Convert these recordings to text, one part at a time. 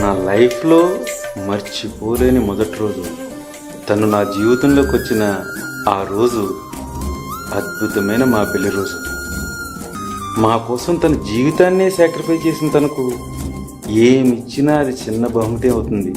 నా లైఫ్లో మర్చిపోలేని మొదటి రోజు. తను నా జీవితంలోకి వచ్చిన ఆ రోజు అద్భుతమైన మా పెళ్ళి రోజు. మా కోసం తన జీవితాన్నే సాక్రిఫై చేసిన తనకు ఏమిచ్చినా అది చిన్న బహుమతి అవుతుంది.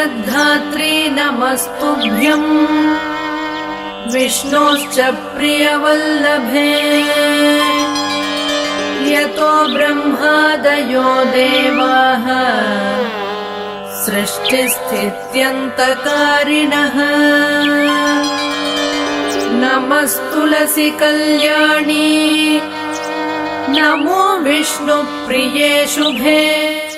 जगद्धात्री नमस्तुभ्यम् विष्णोश्च प्रियवल्लभे। यतो ब्रह्मादयो देवाः। सृष्टिस्थित्यन्तकारिणः। नमस्तुलसि कल्याणी। नमो विष्णुप्रिये शुभे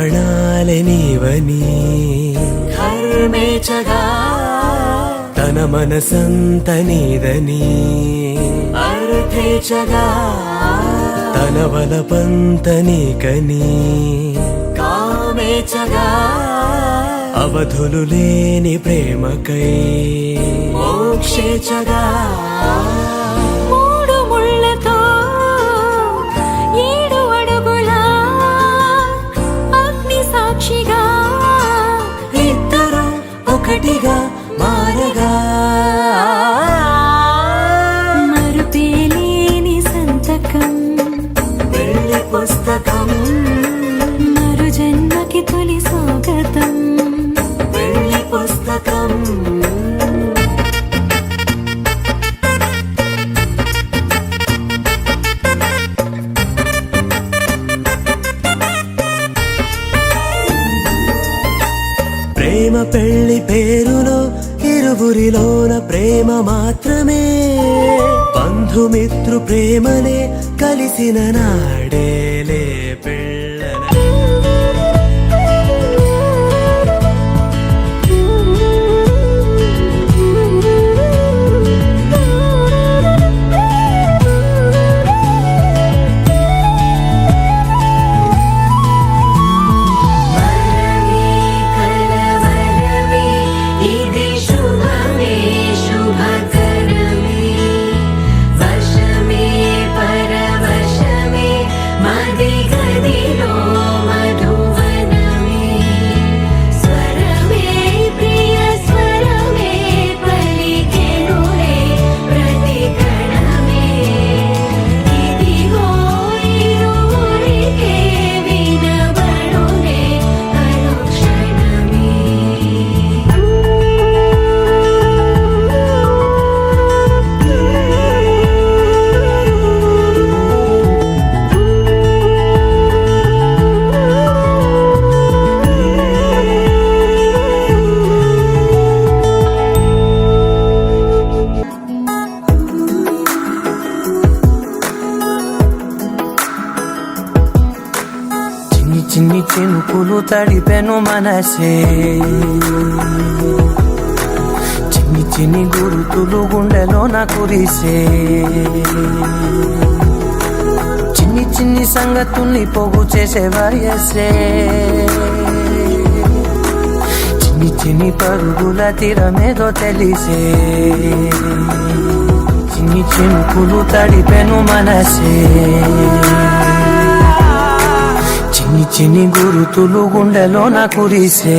ప్రాణాలే నీవని. ధర్మేచగా తన మనసంత నీదని. అర్థేచగా తన వలపంత నీకని. కామేచగా అవధులు లేని ప్రేమకై. మోక్షేచగా ఒకటిగా మారగా. ప్రేమ పెళ్ళి పేరులో ఇరువురిలోన ప్రేమ మాత్రమే. బంధుమిత్రు ప్రేమనే కలిసిన నాడేలే పెళ్ళి. చినుకులు తడిపెను మనసే. చిన్ని చిన్ని గురుతులు గుండెలో నా కురిసే చిన్ని చిన్ని సంగతుల్ని పోగు చేసే వయసే చిన్ని చిన్ని పరుగుల తీరమేదో తెలిసే. చిన్ని చినుకులు తడిపెను మనసే. చిన్ని గురుతులు గుండెలో నా కురిసే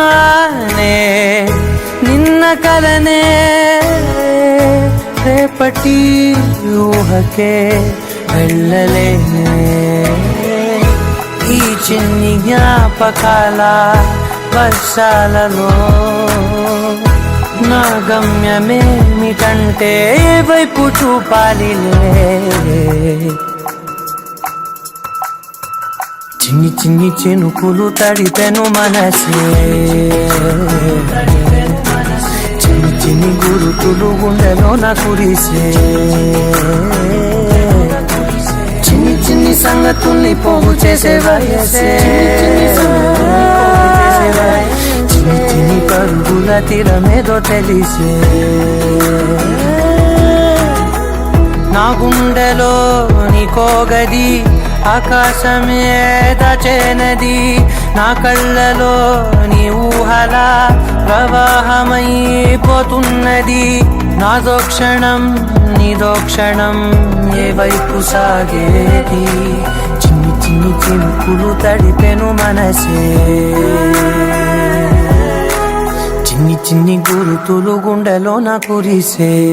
వెతుకుతున్నానే నిన్న కలనే రేపటి ఊహకే వెళ్ళలేనే. ఈ చిన్ని జ్ఞాపకాల వర్షాలలో నా గమ్యమేమిటంటే వైపు చూపాలిలే? చిన్ని చిన్ని చినుకులు తడిపెను మనసే చిన్ని చిన్ని గురుతులు గుండెలో నా కురిసే చిన్ని చిన్ని సంగతుల్ని పోగు చేసే వయసే. చిన్ని చిన్ని పరుగుల తీరమేదో తెలిసే. నా గుండెలో నీకోగది ఆకాశమే నా కళ్ళలో నీ ఊహల ప్రవాహమైపోతున్నది. నాదో క్షణం నీదో క్షణం ఏ వైపు సాగేది? చిన్ని చిన్ని చినుకులు తడిపెను మనసే. చిన్ని చిన్ని గురుతులు గుండెలో నా కురిసే.